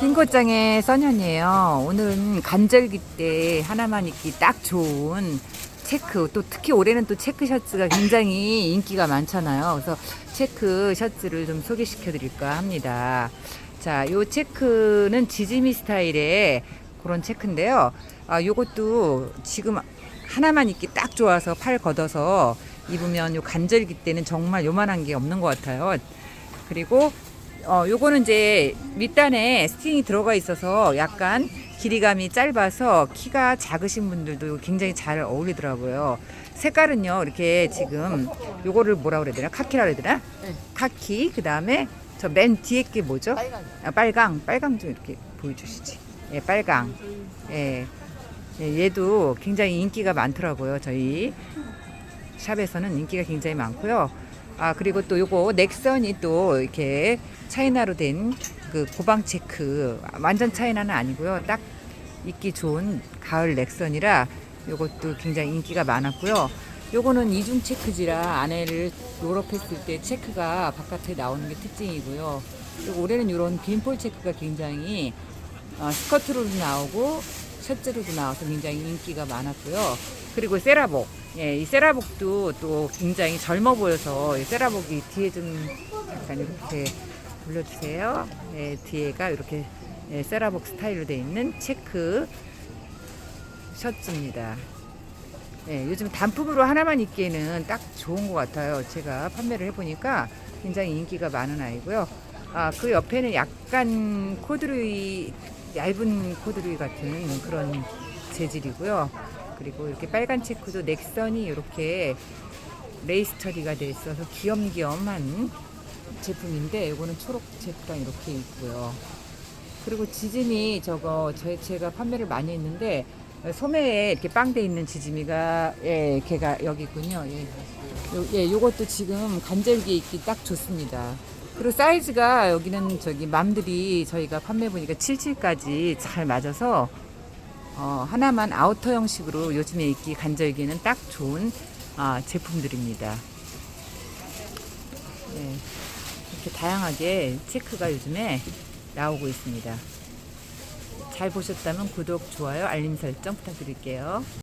핑고장의 써년이에요. 오늘은 간절기 때 하나만 입기 딱 좋은 체크, 또 특히 올해는 또 체크 셔츠가 굉장히 인기가 많잖아요. 그래서 체크 셔츠를 좀 소개시켜 드릴까 합니다. 자, 요 체크는 지지미 스타일의 그런 체크인데요. 아, 요것도 지금 하나만 입기 딱 좋아서 팔 걷어서 입으면 요 간절기 때는 정말 요만한 게 없는 것 같아요. 그리고 어, 요거는 이제 밑단에 스팅이 들어가 있어서 약간 길이감이 짧아서 키가 작으신 분들도 굉장히 잘 어울리더라고요. 색깔은요, 이렇게 지금 요거를 뭐라 그래야 되나? 카키라 그래야 되나? 네. 카키, 그 다음에 저 맨 뒤에 게 뭐죠? 아, 빨강, 빨강 좀 이렇게 보여주시지. 예, 빨강. 예. 예, 얘도 굉장히 인기가 많더라고요. 저희 샵에서는 인기가 굉장히 많고요. 아 그리고 또 요거 넥선이 또 이렇게 차이나로 된 그 고방 체크 완전 차이나는 아니고요. 딱 입기 좋은 가을 넥선이라 요것도 굉장히 인기가 많았고요. 요거는 이중 체크지라 안에를 롤업했을 때 체크가 바깥에 나오는 게 특징이고요. 그리고 올해는 이런 빈폴 체크가 굉장히 어, 스커트로도 나오고 셔츠로도 나와서 굉장히 인기가 많았고요. 그리고 세라복. 예, 이 세라복도 또 굉장히 젊어 보여서 이 세라복이 뒤에 좀 약간 이렇게 올려주세요. 예, 뒤에가 이렇게 예, 세라복 스타일로 되어 있는 체크 셔츠입니다. 예, 요즘 단품으로 하나만 입기에는 딱 좋은 것 같아요. 제가 판매를 해보니까 굉장히 인기가 많은 아이고요. 아, 그 옆에는 약간 코드루이, 얇은 코드루이 같은 그런 재질이고요. 그리고 이렇게 빨간 체크도 넥선이 이렇게 레이스 처리가 돼 있어서 귀염귀염한 제품인데 이거는 초록 체크랑 이렇게 있고요. 그리고 지짐이 저거 제, 제가 판매를 많이 했는데 소매에 이렇게 빵돼 있는 지짐이가 예, 걔가 여기 있군요. 예. 요, 예, 요것도 지금 간절기에 입기 딱 좋습니다. 그리고 사이즈가 여기는 저기 맘들이 저희가 판매 보니까 77까지 잘 맞아서 어, 하나만 아우터 형식으로 요즘에 입기 간절기는 딱 좋은 아, 제품들입니다. 네, 이렇게 다양하게 체크가 요즘에 나오고 있습니다. 잘 보셨다면 구독, 좋아요, 알림 설정 부탁드릴게요.